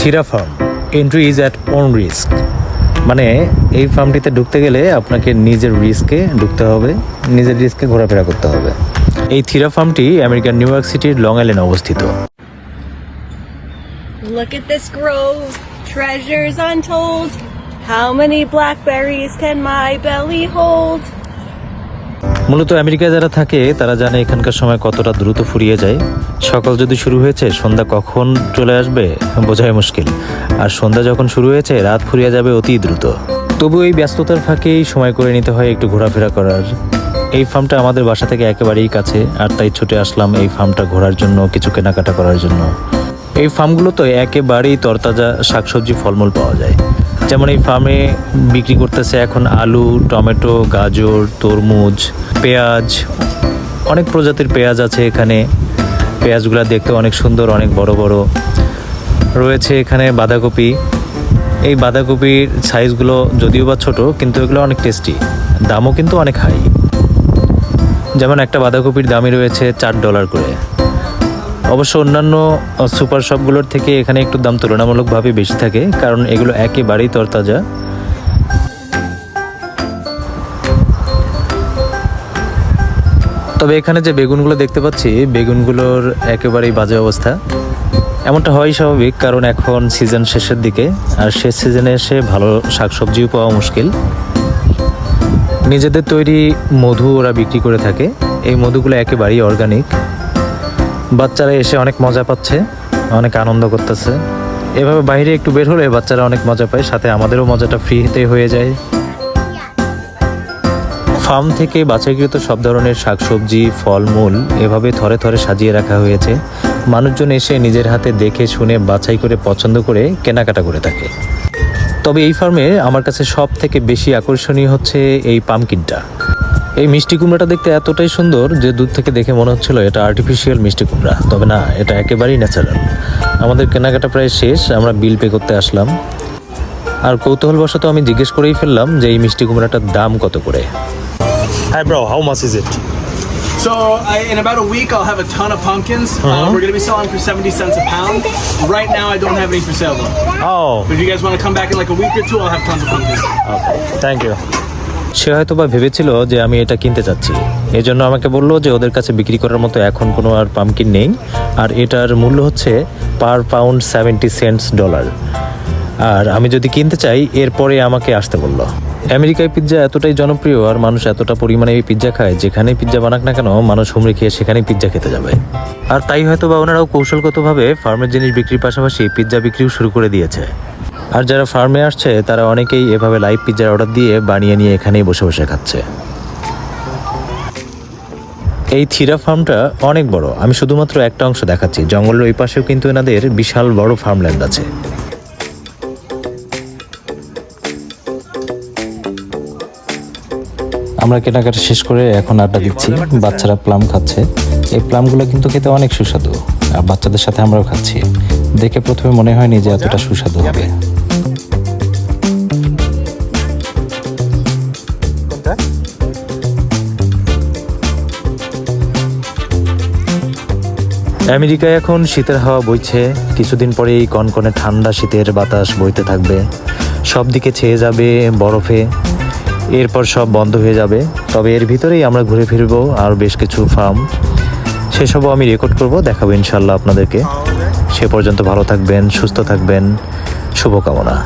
থিরা farm entry is at own risk মানে এই ফার্মটিতে ঢুকতে গেলে আপনাকে নিজের রিস্কে ঢুকতে হবে নিজের রিস্কে ঘোরাফেরা করতে হবে এই থিরা ফার্মটি আমেরিকার নিউ ইয়র্ক সিটির লং আইল্যান্ডে অবস্থিত Look at this grove, treasures untold. How many blackberries can my belly hold? মূলত আমেরিকায় যারা থাকে, তারা জানে এখানকার সময় কতটা দ্রুত ফুরিয়ে যায়। সকাল যদি শুরু হয়েছে, সন্ধ্যা কখন চলে আসবে, বোঝাই মুশকিল। আর সন্ধ্যা যখন শুরু হয়েছে, রাত ফুরিয়ে যাবে অতি দ্রুত। তবু এই ব্যস্ততার ফাঁকেই সময় করে নিতে হয় একটু ঘোরাফেরা করার। এই ফার্মটা আমাদের বাসা থেকে একেবারেই কাছে, আর তাই ছুটে আসলাম এই ফার্মটা ঘোরার জন্য, কিছু কেনাকাটা করার জন্য। এই ফার্মগুলোতে একেবারেই তরতাজা শাকসবজি ফলমূল পাওয়া যায়। যেমন এই ফার্মে বিক্রি করতেছে এখন আলু, টমেটো, গাজর, তরমুজ, পেঁয়াজ, অনেক প্রজাতির পেঁয়াজ আছে এখানে। পেঁয়াজগুলো দেখতে অনেক সুন্দর, অনেক বড় বড়। রয়েছে এখানে বাঁধাকপি। এই বাঁধাকপির সাইজগুলো যদিও বা ছোটো, কিন্তু এগুলো অনেক টেস্টি দামও কিন্তু অনেক হাই যেমন একটা বাঁধাকপির দামই রয়েছে চার ডলার করে। অবশ্য অন্যান্য সুপার শপগুলোর থেকে এখানে একটু দাম তুলনামূলকভাবে বেশি থাকে, কারণ এগুলো একেবারেই তরতাজা। তবে এখানে যে বেগুনগুলো দেখতে পাচ্ছি, বেগুনগুলোর একেবারেই বাজে অবস্থা। এমনটা হয় স্বাভাবিক, কারণ এখন সিজন শেষের দিকে, আর শেষ সিজনে এসে ভালো শাকসবজিও পাওয়া মুশকিল। নিজেদের তৈরি মধু ওরা বিক্রি করে থাকে, এই মধুগুলো একেবারেই অর্গানিক বাচ্চারা এসে অনেক মজা পাচ্ছে, অনেক আনন্দ করতেছে। এভাবে বাইরে একটু বের হলে বাচ্চারা অনেক মজা পায়, সাথে আমাদেরও মজাটা ফ্রিতে হয়ে যায়। ফার্ম থেকে বাছাইকৃত সব ধরনের শাকসবজি, ফলমূল এভাবে থরে থরে সাজিয়ে রাখা হয়েছে। মানুষজন এসে নিজের হাতে দেখে শুনে বাছাই করে পছন্দ করে কেনাকাটা করে থাকে। তবে এই ফার্মে আমার কাছে সব থেকে বেশি আকর্ষণীয় হচ্ছে এই পামকিনটা। এই মিষ্টি কুমড়াটা দেখতে এতটাই সুন্দর যে দূর থেকে দেখে মনে হচ্ছিল এটা আর্টিফিশিয়াল মিষ্টি কুমড়া তবে না এটা একেবারেই ন্যাচারাল আমাদের কেনাকাটা প্রায় শেষ আমরা বিল পে করতে আসলাম আর কৌতূহলবশত আমি জিজ্ঞেস করেই ফেললাম যে এই মিষ্টি কুমড়াটার দাম কত করে Hi, bro. How much is it? So I, in about a week, I'll have a ton of pumpkins. Uh, Uh-huh. we're gonna be selling for 70 cents a pound. Right now, I don't have any for sale though. Oh, But if you guys want to come back in like a week or two, I'll have tons of pumpkins. Okay. thank you. সে হয়তো বা ভেবেছিল যে আমি এটা কিনতে চাচ্ছি এই জন্য আমাকে বলল যে ওদের কাছে বিক্রি করার মতো এখন কোনো আর পামকিন নেই, আর এটার মূল্য হচ্ছে per pound seventy cents dollar. আর আমি যদি কিনতে চাই, এরপরে আমাকে আসতে বলল। আমেরিকায় পিৎজা এতটাই জনপ্রিয় আর মানুষ এতটা পরিমাণে এই পিৎজা খায়, যেখানেই পিৎজা বানাক না কেন, মানুষ হুমড়ি খেয়ে সেখানেই পিৎজা খেতে যাবে। আর তাই হয়তো বা ওনারাও কৌশলগতভাবে ফার্মের জিনিস বিক্রির পাশাপাশি পিৎজা বিক্রিও শুরু করে দিয়েছে। আর যারা ফার্মে আসছে, তারা অনেকেই এভাবে লাইভ পিৎজার অর্ডার দিয়ে বানিয়ে নিয়ে এখানেই বসে বসে খাচ্ছে। এই থিরা ফার্মটা অনেক বড়। আমি শুধুমাত্র একটা অংশ দেখাচ্ছি। জঙ্গলের ওই পাশেও কিন্তু এনাদের বিশাল বড় ফার্মল্যান্ড আছে। আমরা কেনাকাটা শেষ করে এখন আড্ডা দিচ্ছি। বাচ্চারা প্লাম খাচ্ছে। এই প্লামগুলো কিন্তু খেতে অনেক সুস্বাদু। আর বাচ্চাদের সাথে আমরাও খাচ্ছি। দেখে প্রথমে মনে হয়নি যে এতটা সুস্বাদু হবে। আমেরিকায় এখন শীতের হাওয়া বইছে। কিছুদিন পরে এই কনকনে ঠান্ডা শীতের বাতাস বইতে থাকবে। সব দিকে ছেয়ে যাবে বরফে। এরপর সব বন্ধ হয়ে যাবে। তবে এর ভিতরেই আমরা ঘুরে ফিরবো আর বেশ কিছু ফার্ম সেসবও আমি রেকর্ড করব, দেখাবো ইনশাল্লাহ আপনাদেরকে। সে পর্যন্ত ভালো থাকবেন, সুস্থ থাকবেন। শুভকামনা।